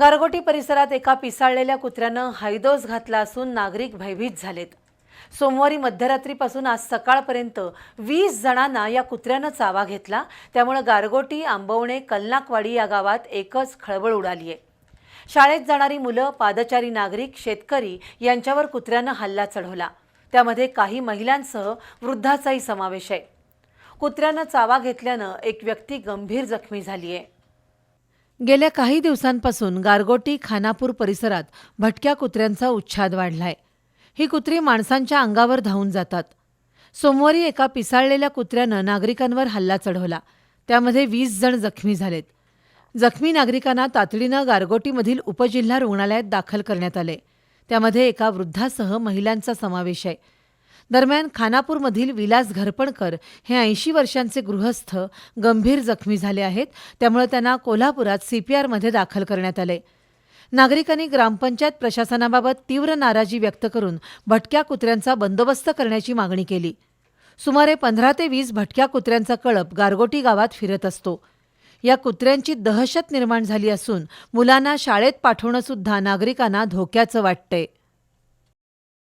गारगोटी परिसरात एका पिसाळलेल्या कुत्र्यानं हैदोस घातला असून नागरिक भयभीत झालेत. सोमवारी मध्यरात्रीपासून आज सकाळपर्यंत वीस जणांना या कुत्र्यानं चावा घेतला. त्यामुळे गारगोटी आंबवणे कलनाकवाडी या गावात एकच खळबळ उडाली आहे. शाळेत जाणारी मुलं पादचारी नागरिक शेतकरी यांच्यावर कुत्र्यानं हल्ला चढवला. त्यामध्ये काही महिलांसह वृद्धाचाही समावेश आहे. कुत्र्यानं चावा घेतल्यानं एक व्यक्ती गंभीर जखमी झाली आहे. गेल्या काही दिवसांपासून गारगोटी खानापूर परिसरात भटक्या कुत्र्यांचा उच्छाद वाढलाय. ही कुत्री माणसांच्या अंगावर धावून जातात. सोमवारी एका पिसाळलेल्या कुत्र्यानं नागरिकांवर हल्ला चढवला. त्यामध्ये वीस जण जखमी झालेत. जखमी नागरिकांना तातडीनं गारगोटीमधील उपजिल्हा रुग्णालयात दाखल करण्यात आले त्यामध्ये एका वृद्धासह महिलांचा समावेश आहे. दरम्यान खानापूरमधील विलास घरपणकर हे ऐंशी वर्षांचे गृहस्थ गंभीर जखमी झाले आहेत. त्यामुळे त्यांना कोल्हापुरात सीपीआरमध्ये दाखल करण्यात आले. नागरिकांनी ग्रामपंचायत प्रशासनाबाबत तीव्र नाराजी व्यक्त करून भटक्या कुत्र्यांचा बंदोबस्त करण्याची मागणी केली. सुमारे पंधरा ते वीस भटक्या कुत्र्यांचा कळप गारगोटी गावात फिरत असतो. या कुत्र्यांची दहशत निर्माण झाली असून मुलांना शाळेत पाठवणं सुद्धा नागरिकांना धोक्याचं वाटतंय.